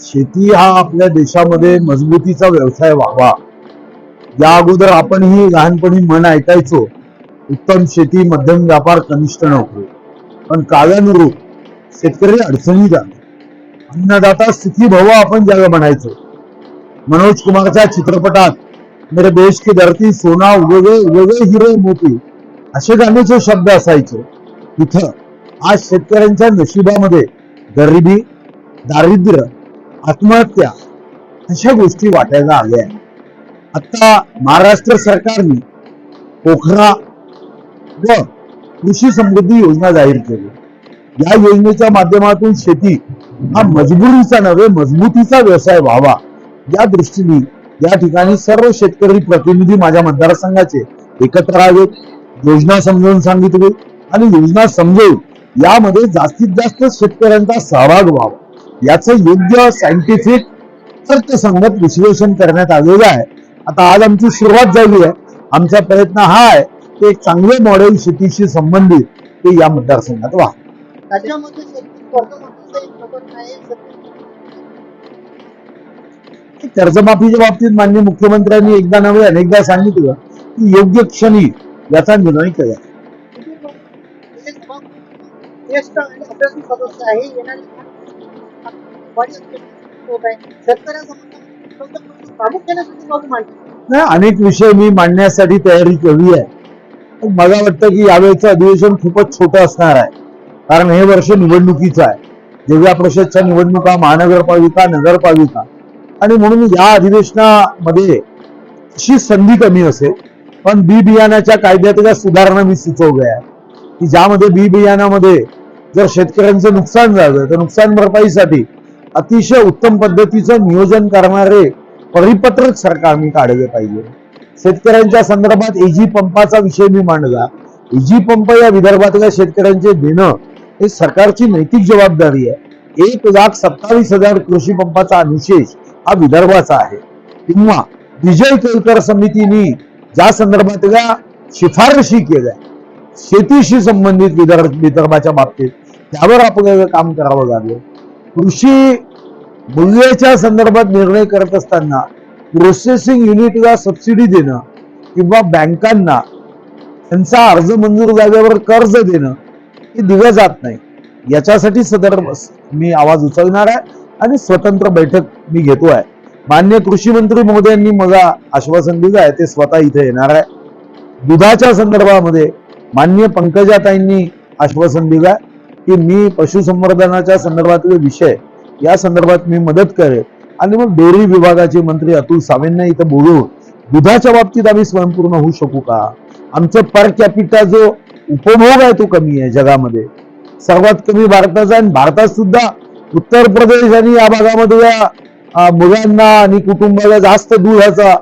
शेती हा आपल्या देशामध्ये मजबूतीचा व्यवसाय व्हावा. या अगोदर आपणही लहानपणी मन ऐकायचो उत्तम शेती मध्यम व्यापार कनिष्ठ नोकरी पण कालानुरूप शेतकरी अडचणी झाले अन्नदाता सुखी भव आपण ज्याला म्हणायचो. मनोज कुमारच्या चित्रपटात मेरे देश की धरती सोना उगवे उगवे हिरे मोती असे गाण्याचे शब्द असायचे. तिथं आज शेतकऱ्यांच्या नशिबामध्ये गरिबी दारिद्र्य आत्महत्या अशा गोष्टी वाटायला आल्या आता महाराष्ट्र सरकारने पोखरा व कृषी समृद्धी योजना जाहीर केली. या योजनेच्या माध्यमातून शेती हा मजबुरीचा नव्हे मजबूतीचा व्यवसाय व्हावा. या दृष्टीने या ठिकाणी सर्व शेतकरी प्रतिनिधी माझ्या मतदारसंघाचे एकत्र आले योजना समजावून सांगितली. आणि योजना समजून यामध्ये जास्तीत जास्त शेतकऱ्यांचा सहभाग व्हावा. याचं योग्य सायंटिफिक तर्कसंगत विश्लेषण करण्यात आलेलं आहे. आता आज आमची सुरुवात झाली आहे. आमचा प्रयत्न हा आहे की एक चांगले मॉडेल शेतीशी संबंधित ते या मतदारसंघात व्हा. कर्जमाफीच्या बाबतीत मान्य मुख्यमंत्र्यांनी एकदा नव्हे अनेकदा सांगितलं की योग्य क्षणी याचा निर्णय केला ज्येष्ठ आणि अभ्यासू सदस्य आहे. येणारे अनेक विषय मी मांडण्यासाठी तयारी केली आहे. मला वाटतं की यावेळेचं अधिवेशन खूपच छोटं असणार आहे. कारण हे वर्ष निवडणुकीचं आहे. जिल्हा परिषदच्या निवडणुका महानगरपालिका नगरपालिका. आणि म्हणून या अधिवेशनामध्ये अशी संधी कमी असेल. पण बी बियाण्याच्या कायद्यातल्या सुधारणा मी सुचवल्या की ज्यामध्ये बी बियाण्यामध्ये जर शेतकऱ्यांचं नुकसान झालं तर नुकसान भरपाईसाठी अतिशय उत्तम पद्धतीचं नियोजन करणारे परिपत्रक सरकारने काढले पाहिजे. शेतकऱ्यांच्या संदर्भात एजी पंपाचा विषय मी मांडला. एजी पंप या विदर्भातल्या शेतकऱ्यांचे देणं हे सरकारची नैतिक जबाबदारी आहे. एक लाख सत्तावीस हजार कृषी पंपाचा अनुशेष हा विदर्भाचा आहे. किंवा विजय केळकर समितीने ज्या संदर्भातल्या शिफारशी केल्या शेतीशी संबंधित विदर्भ विदर्भाच्या बाबतीत त्यावर आपल्याला काम करावं लागेल. कृषी मूल्याच्या संदर्भात निर्णय करत असताना प्रोसेसिंग युनिटला सबसिडी देणं किंवा बँकांना त्यांचा अर्ज मंजूर झाल्यावर कर्ज देणं हे दिलं जात नाही. याच्यासाठी सदर मी आवाज उचलणार आहे आणि स्वतंत्र बैठक मी घेतो आहे. मान्य कृषी मंत्री महोदयांनी मला आश्वासन दिलं आहे ते स्वतः इथे येणार आहे. दुधाच्या संदर्भामध्ये मान्य पंकजाताईंनी आश्वासन दिलं आहे. की मी पशुसंवर्धनाच्या संदर्भातले विषय या संदर्भात मी मदत करेल. आणि मग डेअरी विभागाचे मंत्री अतुल सावेंना इथं बोलून दुधाच्या बाबतीत आम्ही स्वयंपूर्ण होऊ शकू का? आमचं पर कॅपिटा जो उपभोग आहे तो कमी आहे जगामध्ये. सर्वात कमी भारताचा आणि भारतात सुद्धा उत्तर प्रदेश आणि या भागामध्ये या मुलांना आणि कुटुंबाला जास्त दुधाचा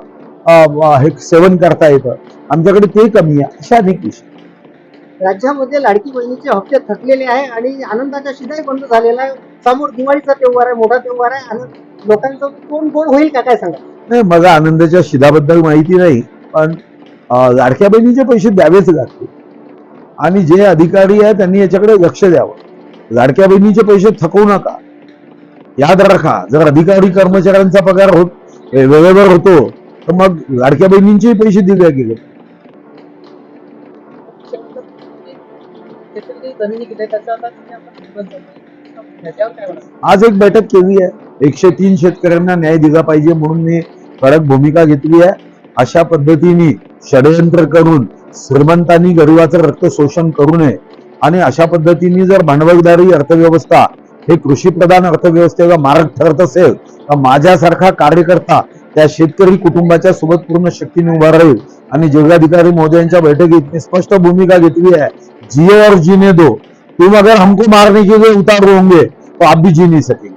अं, हे सेवन करता येतं. आमच्याकडे ते कमी आहे. अशा अनेक विषय. राज्यामध्ये लाडकी बहिणीचे हप्ते थकलेले आहे आणि आनंदाचा शिदाही बंद झालेला आहे. समोर दिवाळीचा त्योहार आहे मोठा त्योहार आहे. आणि लोकांचं कोण गोड होईल का काय सांगा? नाही मला आनंदाच्या शिदाबद्दल माहिती नाही पण लाडक्या बहिणीचे पैसे द्यावेच लागतील. आणि जे अधिकारी आहेत त्यांनी याच्याकडे लक्ष द्यावं. लाडक्या बहिणीचे पैसे थकवू नका. याद राखा जर अधिकारी कर्मचाऱ्यांचा पगार होत वेळेवर होतो तर मग लाडक्या बहिणींचेही पैसे दिले गेले. आज एक बैठक केली आहे. एकशे तीन शेतकऱ्यांना न्याय दिला पाहिजे म्हणून मी कडक भूमिका घेतली आहे. अशा पद्धतीने षडयंत्र करून श्रीमंतांनी गरिबाचं रक्त शोषण करू नये आणि अशा पद्धतीने जर भांडवलदारी अर्थव्यवस्था हे कृषी प्रधान अर्थव्यवस्थेला मार्ग ठरत असेल तर माझ्यासारखा कार्यकर्ता त्या शेतकरी कुटुंबाच्या सोबत पूर्ण शक्तीने उभा राहील. आणि जिल्हाधिकारी महोदयांच्या बैठकीत मी स्पष्ट भूमिका घेतली आहे. जिए और जीने दो। तुम अगर हमको मारने के लिए उतार होंगे तो आप भी जी नहीं सकेंगे।